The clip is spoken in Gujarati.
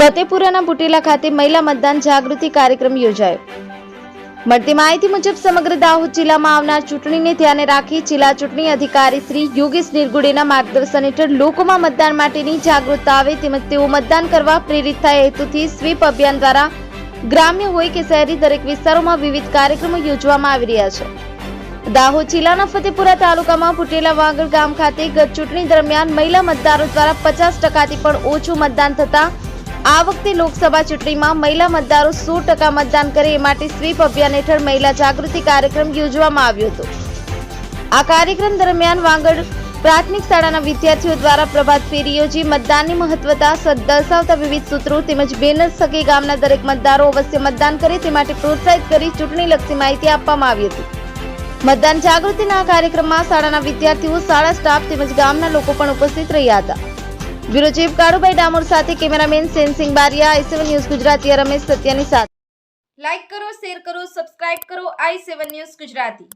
ફતેપુરાના બુટેલા ખાતે મહિલા મતદાન જાગૃતિ કાર્યક્રમ યોજાયો. મળતી માહિતી મુજબ સમગ્ર દાહોદ જિલ્લામાં આવનાર ચૂંટણીને ધ્યાને રાખી જિલ્લા ચૂંટણી અધિકારી શ્રી યોગેશ નિર્ગુડેના માર્ગદર્શન હેઠળ લોકોમાં મતદાન માટેની જાગૃતતા આવે તેમજ તેઓ મતદાન કરવા પ્રેરિત થાય હેતુથી સ્વીપ અભિયાન દ્વારા ગ્રામ્ય હોય કે શહેરી દરેક વિસ્તારોમાં વિવિધ કાર્યક્રમો યોજવામાં આવી રહ્યા છે. દાહોદ જિલ્લાના ફતેપુરા તાલુકામાં ફૂટેલા વાગડ ગામ ખાતે ગત ચૂંટણી દરમિયાન મહિલા મતદારો દ્વારા પચાસ ટકાથી પણ ઓછું મતદાન થતા આ વખતે લોકસભા ચૂંટણીમાં મહિલા મતદારો સો ટકા મતદાન કરે એ માટે સ્વીપ અભિયાન હેઠળ મહિલા જાગૃતિ કાર્યક્રમ યોજવામાં આવ્યો હતો. આ કાર્યક્રમ દરમિયાન વાંગડ પ્રાથમિક શાળાના વિદ્યાર્થીઓ દ્વારા પ્રભાત ફેરી યોજી મતદાનની મહત્વતા દર્શાવતા વિવિધ સૂત્રો તેમજ બેનર સગે ગામના દરેક મતદારો અવશ્ય મતદાન કરે તે માટે પ્રોત્સાહિત કરી ચૂંટણીલક્ષી માહિતી આપવામાં આવી હતી. મતદાન જાગૃતિના આ કાર્યક્રમમાં શાળાના વિદ્યાર્થીઓ, શાળા સ્ટાફ તેમજ ગામના લોકો પણ ઉપસ્થિત રહ્યા હતા. બ્યુરો ચીફ કાળુભાઈ ડામોર સાથે cameraman Sensing Bariya, I seven news Gujarati, Ramesh સત્યાની સાથે. લાઈક કરો, શેર કરો, સબસ્ક્રાઇબ કરો, આઈ સેવન ન્યૂઝ ગુજરાતી.